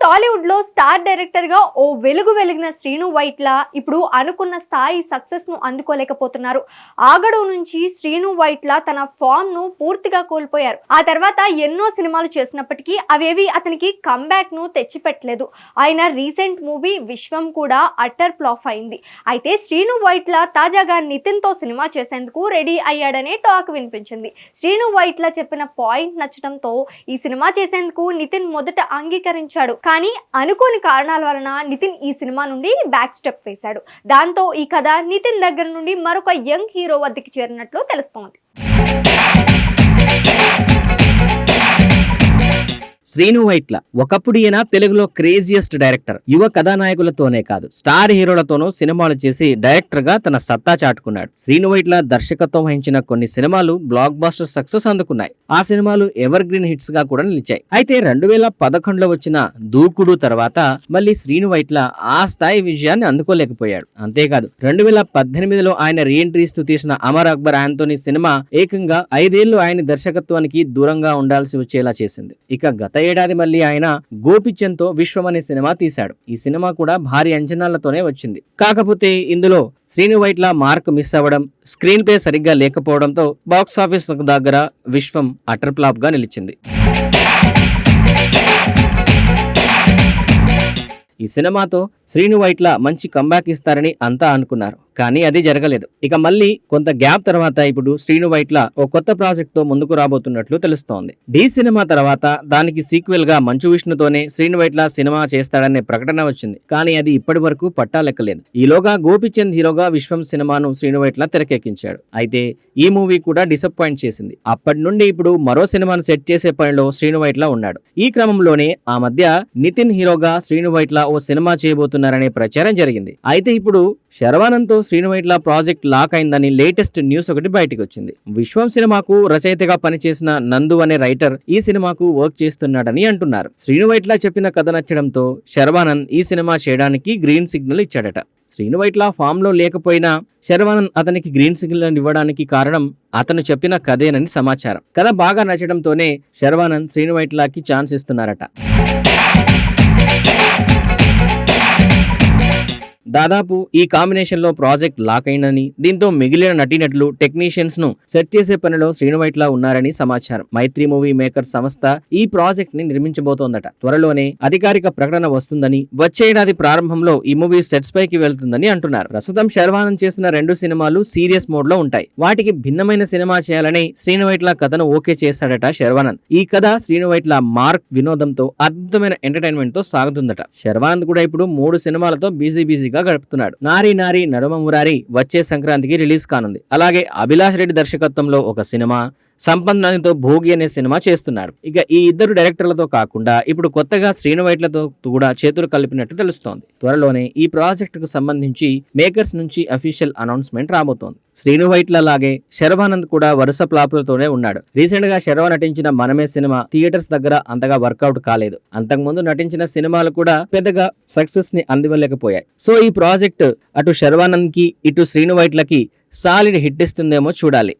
టాలీవుడ్లో స్టార్ డైరెక్టర్గా ఓ వెలుగు వెలిగిన శ్రీను వైట్ల ఇప్పుడు అనుకున్న స్థాయి సక్సెస్ను అందుకోలేకపోతున్నారు. ఆగడు నుంచి శ్రీను వైట్ల తన ఫామ్ను పూర్తిగా కోల్పోయారు. ఆ తర్వాత ఎన్నో సినిమాలు చేసినప్పటికీ అవేవి అతనికి కంబ్యాక్ను తెచ్చిపెట్టలేదు. ఆయన రీసెంట్ మూవీ విశ్వం కూడా అట్టర్ ఫ్లాప్ అయింది. అయితే శ్రీను వైట్ల తాజాగా నితిన్తో సినిమా చేసేందుకు రెడీ అయ్యాడనే టాక్ వినిపించింది. శ్రీను వైట్ల చెప్పిన పాయింట్ నచ్చడంతో ఈ సినిమా చేసేందుకు నితిన్ మొదట అంగీకరించాడు. కానీ అనుకోని కారణాల వలన నితిన్ ఈ సినిమా నుండి బ్యాక్ స్టెప్ వేశాడు. దాంతో ఈ కథ నితిన్ దగ్గర నుండి మరొక యంగ్ హీరో వద్దకి చేరినట్లు తెలుస్తోంది. శ్రీను వైట్ల ఒకప్పుడు ఈయన తెలుగులో క్రేజియస్ట్ డైరెక్టర్. యువ కథానాయకులతోనే కాదు స్టార్ హీరోలతోనూ సినిమాలు చేసి డైరెక్టర్గా తన సత్తా చాటుకున్నాడు. శ్రీను వైట్ల దర్శకత్వం వహించిన కొన్ని సినిమాలు బ్లాక్ బాస్టర్ సక్సెస్ అందుకున్నాయి. ఆ సినిమాలు ఎవర్ గ్రీన్ హిట్స్గా కూడా నిలిచాయి. అయితే రెండు వేల పదకొండులో వచ్చిన దూకుడు తర్వాత మళ్ళీ శ్రీను వైట్ల ఆ స్థాయి విజయాన్ని అందుకోలేకపోయాడు. అంతేకాదు రెండు వేల పద్దెనిమిదిలో ఆయన రీఎంట్రీస్తూ తీసిన అమర్ అక్బర్ ఆంటోనీ సినిమా ఏకంగా ఐదేళ్ళు ఆయన దర్శకత్వానికి దూరంగా ఉండాల్సి వచ్చేలా చేసింది. ఇక గత ఏడాది మళ్ళీ ఆయన గోపిచంద్తో విశ్వం అనే సినిమా తీశాడు. ఈ సినిమా కూడా భారీ అంచనాలతోనే వచ్చింది. కాకపోతే ఇందులో శ్రీను వైట్ల మార్క్ మిస్ అవ్వడం స్క్రీన్ ప్లే సరిగ్గా లేకపోవడంతో బాక్స్ ఆఫీస్ దగ్గర విశ్వం అటర్ ఫ్లాప్గా నిలిచింది. ఈ సినిమాతో శ్రీను వైట్ల మంచి కంబ్యాక్ ఇస్తారని అంతా అనుకున్నారు. కానీ అది జరగలేదు. ఇక మళ్ళీ కొంత గ్యాప్ తర్వాత ఇప్పుడు శ్రీను వైట్ల ఓ కొత్త ప్రాజెక్ట్తో ముందుకు రాబోతున్నట్లు తెలుస్తోంది. డి సినిమా తర్వాత దానికి సీక్వెల్గా మంచు విష్ణుతోనే శ్రీను వైట్ల సినిమా చేస్తాడనే ప్రకటన వచ్చింది. కానీ అది ఇప్పటి వరకు పట్టాలెక్కలేదు ఈలోగా గోపిచంద్ హీరోగా విశ్వం సినిమాను శ్రీను వైట్ల తెరకెక్కించాడు. అయితే ఈ మూవీ కూడా డిసప్పాయింట్ చేసింది. అప్పటి నుండి ఇప్పుడు మరో సినిమాను సెట్ చేసే పనిలో శ్రీను వైట్ల ఉన్నాడు. ఈ క్రమంలోనే ఆ మధ్య నితిన్ హీరోగా శ్రీను వైట్ల ఓ సినిమా చేయబోతున్నారనే ప్రచారం జరిగింది. అయితే ఇప్పుడు శర్వానంద్తో శ్రీనువైట్ల ప్రాజెక్ట్ లాక్ అయిందని లేటెస్ట్ న్యూస్ ఒకటి బయటకు వచ్చింది విశ్వం సినిమాకు రచయితగా పనిచేసిన నందు అనే రైటర్ ఈ సినిమాకు వర్క్ చేస్తున్నాడని అంటున్నారు. శ్రీనువైట్ల చెప్పిన కథ నచ్చడంతో శర్వానంద్ ఈ సినిమా చేయడానికి గ్రీన్ సిగ్నల్ ఇచ్చాడట. శ్రీనువైట్ల ఫామ్లో ఫామ్లో లేకపోయినా శర్వానంద్ అతనికి గ్రీన్ సిగ్నల్ ఇవ్వడానికి కారణం అతను చెప్పిన కథేనని సమాచారం. కథ బాగా నచ్చడంతోనే శర్వానంద్ శ్రీనువైట్లకి ఛాన్స్ ఇస్తున్నారట. దాదాపు ఈ కాంబినేషన్లో ప్రాజెక్ట్ లాక్ అయిందని దీంతో మిగిలిన నటీనటులు టెక్నీషియన్స్ను సెట్ చేసే పనిలో శ్రీనువైట్లా ఉన్నారని సమాచారం. మైత్రి మూవీ మేకర్ సంస్థ ఈ ప్రాజెక్ట్ని నిర్మించబోతోందట. త్వరలోనే అధికారిక ప్రకటన వస్తుందని వచ్చే ఏడాది ప్రారంభంలో ఈ మూవీ సెట్స్ పైకి వెళ్తుందని అంటున్నారు. ప్రస్తుతం శర్వానంద్ చేసిన రెండు సినిమాలు సీరియస్ మోడ్లో ఉంటాయి. వాటికి భిన్నమైన సినిమా చేయాలని శ్రీనువైట్ల కథను ఓకే చేశాడట శర్వానంద్. ఈ కథ శ్రీనువైట్ల మార్క్ వినోదంతో అద్భుతమైన ఎంటర్టైన్మెంట్తో సాగుతుందట. శర్వానంద్ కూడా ఇప్పుడు మూడు సినిమాలతో బిజీ బిజీగా గడుపుతున్నాడు. నారీ నారి నడుమ మురారి వచ్చే సంక్రాంతికి రిలీజ్ కానుంది. అలాగే అభిలాష్ రెడ్డి దర్శకత్వంలో ఒక సినిమా సంపన్నానితో భోగి అనే సినిమా చేస్తున్నాడు ఇక ఈ ఇద్దరు డైరెక్టర్లతో కాకుండా ఇప్పుడు కొత్తగా శ్రీను వైట్లతో కూడా చేతులు కలిపినట్టు తెలుస్తోంది. త్వరలోనే ఈ ప్రాజెక్టుకు సంబంధించి మేకర్స్ నుంచి అఫీషియల్ అనౌన్స్మెంట్ రాబోతోంది. శ్రీను వైట్ల లాగే శర్వానంద్ కూడా వరుస ప్లాపులతోనే ఉన్నాడు. రీసెంట్గా శర్వ నటించిన మనమే సినిమా థియేటర్స్ దగ్గర అంతగా వర్కౌట్ కాలేదు. అంతకుముందు నటించిన సినిమాలు కూడా పెద్దగా సక్సెస్ని అందివ్వలేకపోయాయి. సో ఈ ప్రాజెక్ట్ అటు శర్వానంద్కి ఇటు శ్రీను వైట్లకి సాలిడ్ హిట్ ఇస్తుందేమో చూడాలి.